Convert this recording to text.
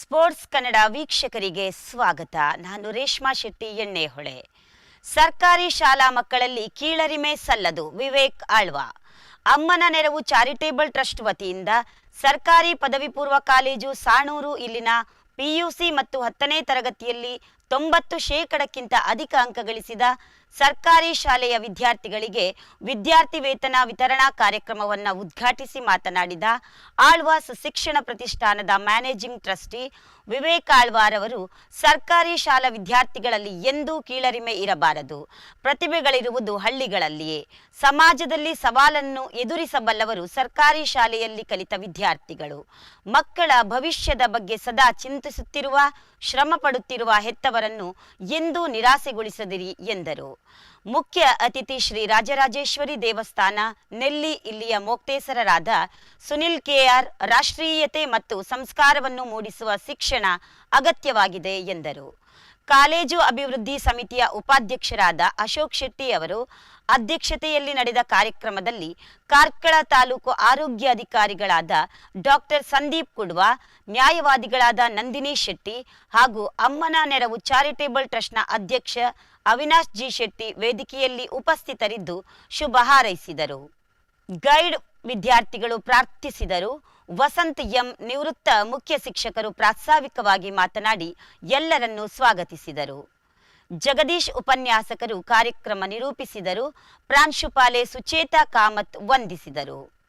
Sports Kannada ವೀಕ್ಷಕರಿಗೆ ಸ್ವಾಗತ. ನಾನು ರೇಷ್ಮಾ ಶೆಟ್ಟಿ, ಎಣ್ಣೆಹೊಳೆ. ಸರ್ಕಾರಿ ಶಾಲಾ ಮಕ್ಕಳಲ್ಲಿ ಕೀಳರಿಮೆ ಸಲ್ಲದು ವಿವೇಕ್ ಆಳ್ವ. ಅಮ್ಮನ ನೆರವು ಚಾರಿಟೇಬಲ್ ಟ್ರಸ್ಟ್ ವತಿಯಿಂದ ಸರ್ಕಾರಿ ಪದವಿ ಪೂರ್ವ ಕಾಲೇಜು ಸಾಣೂರು ಇಲ್ಲಿನ ಪಿಯುಸಿ ಮತ್ತು ಹತ್ತನೇ ತರಗತಿಯಲ್ಲಿ ತೊಂಬತ್ತು ಶೇಕಡಕ್ಕಿಂತ ಅಧಿಕ ಅಂಕ ಗಳಿಸಿದ ಸರ್ಕಾರಿ ಶಾಲೆಯ ವಿದ್ಯಾರ್ಥಿಗಳಿಗೆ ವಿದ್ಯಾರ್ಥಿ ವೇತನ ವಿತರಣಾ ಕಾರ್ಯಕ್ರಮವನ್ನು ಉದ್ಘಾಟಿಸಿ ಮಾತನಾಡಿದ ಆಳ್ವಾಸ್ ಶಿಕ್ಷಣ ಪ್ರತಿಷ್ಠಾನದ ಮ್ಯಾನೇಜಿಂಗ್ ಟ್ರಸ್ಟಿ ವಿವೇಕ್ ಆಳ್ವಾರ್ ಅವರು, ಸರ್ಕಾರಿ ಶಾಲಾ ವಿದ್ಯಾರ್ಥಿಗಳಲ್ಲಿ ಎಂದೂ ಕೀಳರಿಮೆ ಇರಬಾರದು. ಪ್ರತಿಭೆಗಳಿರುವುದು ಹಳ್ಳಿಗಳಲ್ಲಿಯೇ. ಸಮಾಜದಲ್ಲಿ ಸವಾಲನ್ನು ಎದುರಿಸಬಲ್ಲವರು ಸರ್ಕಾರಿ ಶಾಲೆಯಲ್ಲಿ ಕಲಿತ ವಿದ್ಯಾರ್ಥಿಗಳು. ಮಕ್ಕಳ ಭವಿಷ್ಯದ ಬಗ್ಗೆ ಸದಾ ಚಿಂತಿಸುತ್ತಿರುವ ಶ್ರಮ ಪಡುತ್ತಿರುವ ಹೆತ್ತವರನ್ನು ಎಂದೂ ನಿರಾಸೆಗೊಳಿಸದಿರಿ ಎಂದರು. ಮುಖ್ಯ ಅತಿಥಿ ಶ್ರೀ ರಾಜರಾಜೇಶ್ವರಿ ದೇವಸ್ಥಾನ, ನೆಲ್ಲಿ ಇಲ್ಲಿಯ ಮೋಕ್ತೇಸರರಾದ ಸುನಿಲ್ ಕೆಆರ್ ರಾಷ್ಟ್ರೀಯತೆ ಮತ್ತು ಸಂಸ್ಕಾರವನ್ನು ಮೂಡಿಸುವ ಶಿಕ್ಷಣ ಅಗತ್ಯವಾಗಿದೆ ಎಂದರು. ಕಾಲೇಜು ಅಭಿವೃದ್ಧಿ ಸಮಿತಿಯ ಉಪಾಧ್ಯಕ್ಷರಾದ ಅಶೋಕ್ ಶೆಟ್ಟಿ ಅವರು ಅಧ್ಯಕ್ಷತೆಯಲ್ಲಿ ನಡೆದ ಕಾರ್ಯಕ್ರಮದಲ್ಲಿ ಕಾರ್ಕಳ ತಾಲೂಕು ಆರೋಗ್ಯ ಅಧಿಕಾರಿಗಳಾದ ಡಾಕ್ಟರ್ ಸಂದೀಪ್ ಕುಡ್ವಾ, ನ್ಯಾಯವಾದಿಗಳಾದ ನಂದಿನಿ ಶೆಟ್ಟಿ ಹಾಗೂ ಅಮ್ಮನ ನೆರವು ಚಾರಿಟೇಬಲ್ ಟ್ರಸ್ಟ್ನ ಅಧ್ಯಕ್ಷ ಅವಿನಾಶ್ ಜಿ ಶೆಟ್ಟಿ ವೇದಿಕೆಯಲ್ಲಿ ಉಪಸ್ಥಿತರಿದ್ದು ಶುಭ ಹಾರೈಸಿದರು. ಗೈಡ್ ವಿದ್ಯಾರ್ಥಿಗಳು ಪ್ರಾರ್ಥಿಸಿದರು. ವಸಂತ್ ಎಂ ನಿವೃತ್ತ ಮುಖ್ಯ ಶಿಕ್ಷಕರು ಪ್ರಾಸ್ತಾವಿಕವಾಗಿ ಮಾತನಾಡಿ ಎಲ್ಲರನ್ನು ಸ್ವಾಗತಿಸಿದರು. ಜಗದೀಶ್ ಉಪನ್ಯಾಸಕರು ಕಾರ್ಯಕ್ರಮ ನಿರೂಪಿಸಿದರು. ಪ್ರಾಂಶುಪಾಲೆ ಸುಚೇತಾ ಕಾಮತ್ ವಂದಿಸಿದರು.